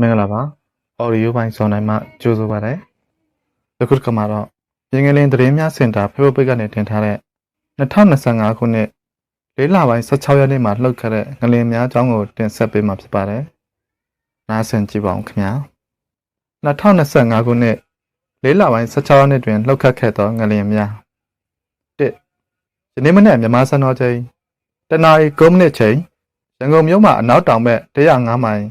မင်္ဂလာပါ audio ပိုင်းစောင်းနိုင်မှကြိုးဆိုပါရစေအခုတစ်ခါမှာတော့ပြင်ငလင်းသတင်းများစင်တာ Facebook ကနေတင်ထားတဲ့2025ခုနှစ်လေးလပိုင်း16ရက်နေ့မှာလှုပ်ခဲ့တဲ့ငလင်းများအကြောင်းကိုတင်ဆက်ပေးမှာဖြစ်ပါတယ်နားဆင်ကြည့်ပါဦးခင်ဗျာ2025ခုနှစ်လေးလပိုင်း16ရက်နေ့တွင်လှုပ်ခတ်ခဲ့သောငလင်းများ1ယနေ့မနေ့မြန်မာစံတော်ချိန်တနအီ9မိနစ်ချိန်ရန်ကုန်မြို့မှာအနောက်တောင်ဘက်105မိုင်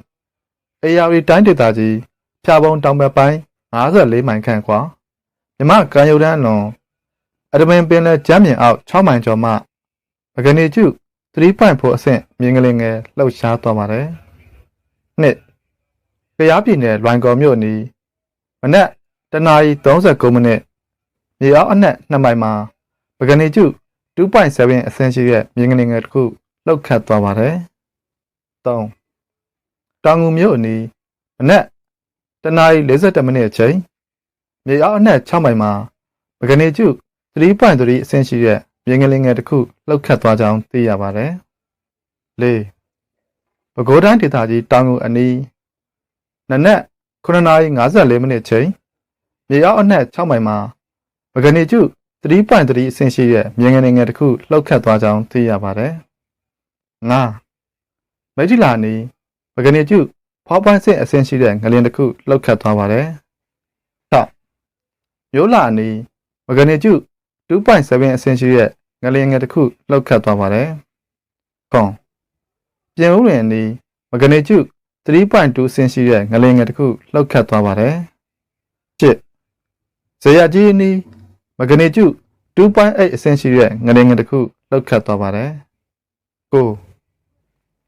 အေယာရီတိုင်းဒေသကြီးဖြာပုံတောင်ဘက်ပိုင်း54မိုင်ခန့်ကွာမြမကံရုံတန်းအလွန်အဒမင်ပင်လယ်ကျမ်းမြင်အောက်6မိုင်ကျော်မှပကနေကျု3.4အဆင့်မြင်းကလေးငယ်လှုပ်ရှားသွားပါတယ်။နှစ်ကရားပြည်နယ်လွိုင်ကော်မြို့အနီးမနက်တနာရီ39မိနစ်မြေအောက်အနက်2မိုင်မှာပကနေကျု2.7အဆင့်ရှိတဲ့မြင်းကလေးငယ်တစ်ခုလှုပ်ခတ်သွားပါတယ်။3 တောင်ငူမြို့အနီးမနက်တနာရီ42မိနစ်အချိန်မြေအောက်အနက်6မိုင်မှာပကနေကျု3.3အဆင့်ရှိတဲ့မြင်းကလေးငယ်တစ်ခုလှုပ်ခတ်သွားကြောင်းသိရပါတယ်။၄ပဲခူးတိုင်းဒေသကြီးတောင်ငူအနီးနနက်9နာရီ54မိနစ်အချိန်မြေအောက်အနက်6မိုင်မှာပကနေကျု3.3အဆင့်ရှိတဲ့မြင်းကလေးငယ်တစ်ခုလှုပ်ခတ်သွားကြောင်းသိရပါတယ်။၅မိထီလာအနီး ပကနေကျုဖောက်ပိုင်းစစ်အဆင့်ရှိတဲ့ငလင်တစ်ခုလှုပ်ခတ်သွားပါတယ်။၆မျိုးလာအနီးပကနေကျု2.7အဆင့်ရှိတဲ့ငလင်ငယ်တစ်ခုလှုပ်ခတ်သွားပါတယ်။ကွန်ပြင်ဦးလွင်အနီးပကနေကျု3.2အဆင့်ရှိတဲ့ငလင်ငယ်တစ်ခုလှုပ်ခတ်သွားပါတယ်။၈ဇေယျကြီးအနီးပကနေကျု2.8အဆင့်ရှိတဲ့ငလင်ငယ်တစ်ခုလှုပ်ခတ်သွားပါတယ်။၉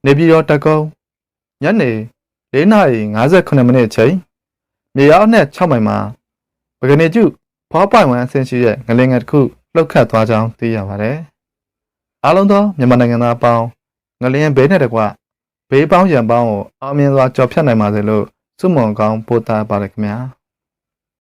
နေပြည်တော်တက်ကုန်း ညနေ၄နာရီ58မိနစ်အချိန်မြေအောက်နဲ့6မိုင်မှာပကနေကျုဖောပိုင်ဝမ်အဆင့်ရှိတဲ့ငလင်ငယ်တစ်ခုလှုပ်ခတ်သွားကြောင်းသိရပါတယ်။အားလုံးသောမြန်မာနိုင်ငံသားအပေါင်းငလင်ဘေးနဲ့တကွဘေးပေါင်းရန်ပေါင်းကိုအောင်မြင်စွာကျော်ဖြတ်နိုင်ပါစေလို့ဆုမွန်ကောင်းပို့တာပါရခင်ဗျာ။